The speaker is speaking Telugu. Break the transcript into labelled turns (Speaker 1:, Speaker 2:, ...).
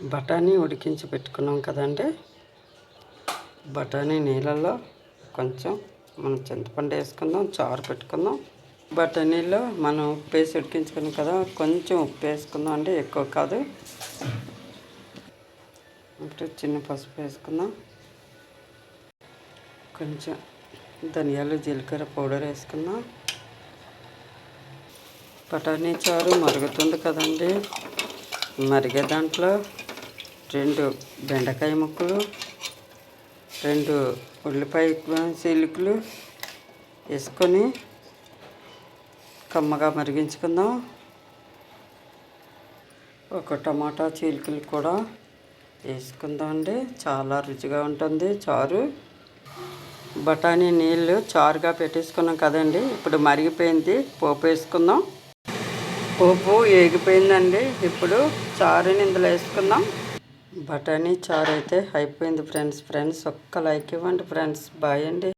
Speaker 1: బఠానీ ఉడికించి పెట్టుకున్నాం కదండి. బఠానీ నీళ్ళల్లో కొంచెం మనం చింతపండు వేసుకుందాం చారు పెట్టుకుందాం. బఠానీలో మనం ఉప్పు వేసి ఉడికించుకున్నాం కదా కొంచెం ఉప్పు వేసుకుందాం అండి ఎక్కువ కాదు. ఇప్పుడు చిన్న పసుపు వేసుకుందాం. కొంచెం ధనియాలు జీలకర్ర పౌడర్ వేసుకుందాం. బఠానీ చారు మరుగుతుంది కదండి. మరిగే దాంట్లో రెండు బెండకాయ ముక్కలు రెండు ఉల్లిపాయ చీలికలు వేసుకొని కమ్మగా మరిగించుకుందాం. ఒక టమాటా చీలికలు కూడా వేసుకుందాం అండి. చాలా రుచిగా ఉంటుంది. చారు. బఠానీ నీళ్ళు చారుగా పెట్టేసుకున్నాం కదండి. ఇప్పుడు మరిగిపోయింది. పోపు వేసుకుందాం. పోపు ఏగిపోయిందండి. ఇప్పుడు చారుని ఇందులో వేసుకుందాం. బఠానీ చారు అయితే అయిపోయింది ఫ్రెండ్స్. ఫ్రెండ్స్ ఒక్క లైక్ ఇవ్వండి ఫ్రెండ్స్. బాయ్ అండి.